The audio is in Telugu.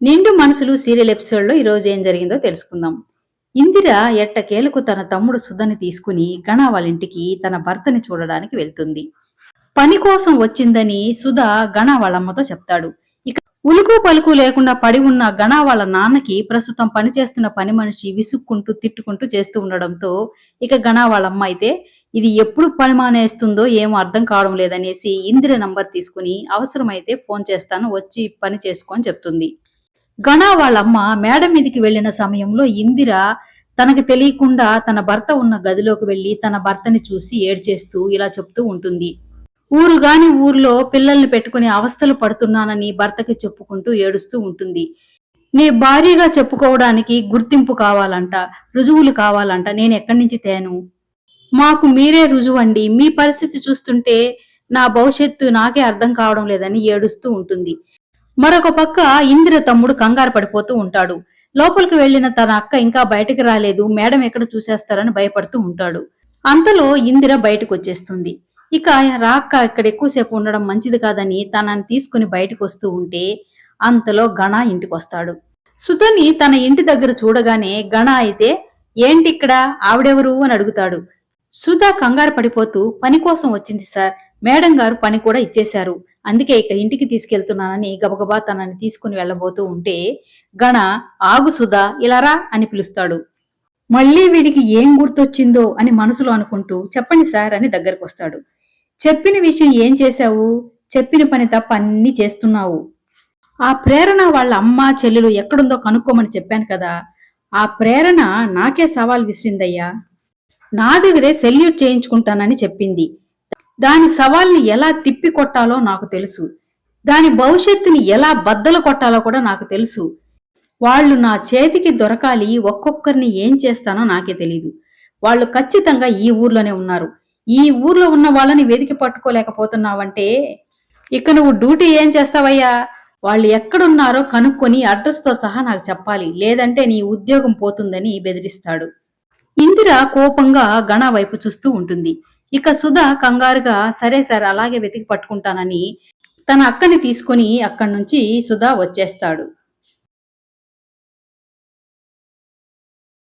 నిండు మనసులు సీరియల్ ఎపిసోడ్లో ఈరోజు ఏం జరిగిందో తెలుసుకుందాం. ఇందిర ఎట్టకేలకు తన తమ్ముడు సుధని తీసుకుని గణ వాళ్ళ ఇంటికి తన భర్తని చూడడానికి వెళ్తుంది. పని కోసం వచ్చిందని సుధ గణ వాళ్ళమ్మతో చెప్తాడు. ఇక ఉలుకు పలుకు లేకుండా పడి ఉన్న గణ వాళ్ళ నాన్నకి ప్రస్తుతం పని చేస్తున్న పని మనిషి విసుక్కుంటూ తిట్టుకుంటూ చేస్తూ ఉండడంతో ఇక గణ వాళ్ళమ్మ అయితే ఇది ఎప్పుడు పని మానేస్తుందో ఏమో అర్థం కావడం లేదనేసి ఇందిర నంబర్ తీసుకుని అవసరమైతే ఫోన్ చేస్తాను వచ్చి పని చేసుకొని చెప్తుంది. గణ వాళ్ళమ్మ మేడ మీదకి వెళ్ళిన సమయంలో ఇందిర తనకు తెలియకుండా తన భర్త ఉన్న గదిలోకి వెళ్ళి తన భర్తని చూసి ఏడ్చేస్తూ ఇలా చెప్తూ ఉంటుంది. ఊరు గాని ఊర్లో పిల్లల్ని పెట్టుకుని అవస్థలు పడుతున్నానని భర్తకి చెప్పుకుంటూ ఏడుస్తూ ఉంటుంది. నీ భార్యగా చెప్పుకోవడానికి గుర్తింపు కావాలంట రుజువులు కావాలంట నేను ఎక్కడి నుంచి తేను? మాకు మీరే రుజువండి మీ పరిస్థితి చూస్తుంటే నా భవిష్యత్తు నాకే అర్థం కావడం లేదని ఏడుస్తూ ఉంటుంది. మరొక పక్క ఇందిర తమ్ముడు కంగారు పడిపోతూ ఉంటాడు. లోపలికి వెళ్ళిన తన అక్క ఇంకా బయటకు రాలేదు. మేడం ఎక్కడ చూసేస్తారని భయపడుతూ ఉంటాడు. అంతలో ఇందిర బయటకు వచ్చేస్తుంది. ఇక రాక్క ఇక్కడ ఎక్కువసేపు ఉండడం మంచిది కాదని తనని తీసుకుని బయటకు వస్తూ ఉంటే అంతలో గణ ఇంటికి వస్తాడు సుధని తన ఇంటి దగ్గర చూడగానే గణ అయితే ఏంటి ఇక్కడ ఆవిడెవరు? అని అడుగుతాడు. సుధా కంగారు పడిపోతూ పని కోసం వచ్చింది సార్. మేడం గారు పని కూడా ఇచ్చేశారు. అందుకే ఇక ఇంటికి తీసుకెళ్తున్నానని గబగబా తనని తీసుకుని వెళ్ళబోతూ ఉంటే గణ ఆగు సుధా ఇలారా అని పిలుస్తాడు. మళ్ళీ వీడికి ఏం గుర్తొచ్చిందో అని మనసులో అనుకుంటూ చెప్పండి సార్ అని దగ్గరకు వస్తాడు. చెప్పిన విషయం ఏం చేశావు? చెప్పిన పని తప్ప అన్ని చేస్తున్నావు. ఆ ప్రేరణ వాళ్ళ అమ్మ చెల్లెలు ఎక్కడుందో కనుక్కోమని చెప్పాను కదా ఆ ప్రేరణ నాకే సవాల్ విసిరిందయ్యా. నా దగ్గరే సెల్యూట్ చేయించుకుంటానని చెప్పింది. దాని సవాల్ని ఎలా తిప్పి కొట్టాలో నాకు తెలుసు. దాని భవిష్యత్తుని ఎలా బద్దలు కొట్టాలో కూడా నాకు తెలుసు. వాళ్ళు నా చేతికి దొరకాలి ఒక్కొక్కరిని ఏం చేస్తానో నాకే తెలీదు. వాళ్ళు ఖచ్చితంగా ఈ ఊర్లోనే ఉన్నారు. ఈ ఊర్లో ఉన్న వాళ్ళని వెతికి పట్టుకోలేకపోతున్నావంటే ఇక నువ్వు డ్యూటీ ఏం చేస్తావయ్యా? వాళ్ళు ఎక్కడున్నారో కనుక్కొని అడ్రస్తో సహా నాకు చెప్పాలి. లేదంటే నీ ఉద్యోగం పోతుందని బెదిరిస్తాడు. ఇందిర కోపంగా గణ వైపు చూస్తూ ఉంటుంది. ఇక సుధ కంగారుగా సరే సార్ అలాగే వెతికి పట్టుకుంటానని తన అక్కని తీసుకుని అక్కడి నుంచి సుధా వచ్చేస్తాడు.